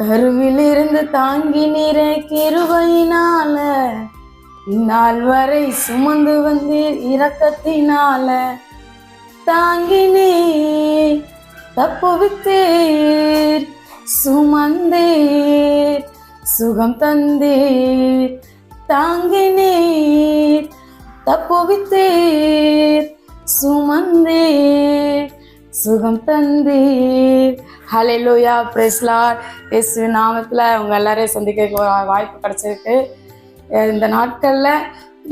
கருவிலிருந்து தாங்கி நீரே கிருபையினால இந்நாள் வரை சுமந்து வந்தீர் இரக்கத்தினால. தாங்கி நீர் தப்புவித்தீர் சுமந்தீர் சுகம் தந்தீர். தாங்கி நீர் தப்புவித்தீர் சுகம் தந்தீர். ஹalleluya பிரெஸ்லார் எஸ் நாமத்தில் அவங்க எல்லாரையும் சந்திக்க வாய்ப்பு கிடச்சிருக்கு. இந்த நாட்களில்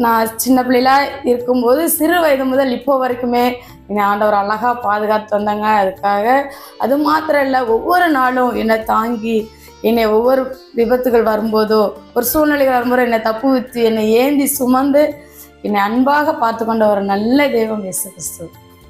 நான் சின்ன பிள்ளையில இருக்கும்போது சிறு வயது முதல் இப்போ வரைக்குமே என்னை ஆண்டவர் அழகாக பாதுகாத்து வந்தாங்க அதுக்காக அது மாத்திரம் இல்லை ஒவ்வொரு நாளும் என்னை தாங்கி என்னை ஒவ்வொரு விபத்துகள் வரும்போதோ ஒரு சூழ்நிலைகள் வரும்போதோ என்னை தப்பு வித்து என்னை ஏந்தி சுமந்து என்னை அன்பாக பார்த்து கொண்ட ஒரு நல்ல தெய்வம் இயேசு கிறிஸ்து.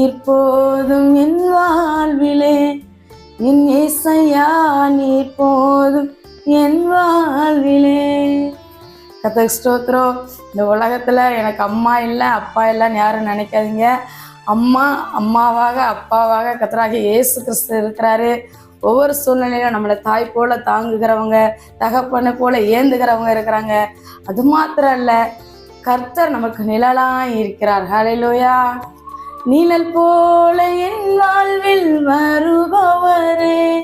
நீர் போதும் என் வாழ்விலே. என் இசையா நீர் போதும் என் வாழ்விலே. கத்தக் ஸ்தோத்திரம். இந்த உலகத்தில் எனக்கு அம்மா இல்லை அப்பா இல்லைன்னு யாரும் நினைக்காதீங்க. அம்மா அம்மாவாக அப்பாவாக கத்தராக இயேசு கிறிஸ்து இருக்கிறாரு. ஒவ்வொரு சூழ்நிலையிலும் நம்மளை தாய் போல தாங்குகிறவங்க தகப்பனை போல ஏந்துகிறவங்க இருக்கிறாங்க. அது மாத்திரம் இல்லை கர்த்தர் நமக்கு நிழலாக இருக்கிறார். ஹalleluya நிழல் போல என் வாழ்வில் வருபவரே.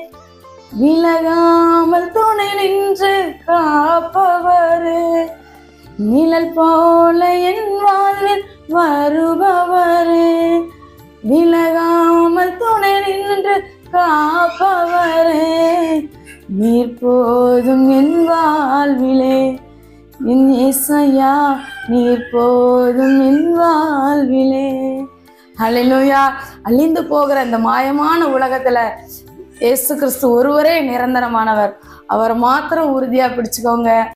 விலகாமல் துணை நின்று காப்பவரே. நிழல் போல என் வாழ்வில் வருபவரே. விலகாமல் துணை நின்று காப்பவரே. நீர் போதும் என் வாழ்விலே. என் இசையா நீர் போதும் என் வாழ்விலே. ஹalleluya. அழிந்து போகிற இந்த மாயமான உலகத்துல இயேசு கிறிஸ்து ஒருவரே நிரந்தரமானவர். அவரை மாத்திரம் உறுதியா பிடிச்சுக்கோங்க.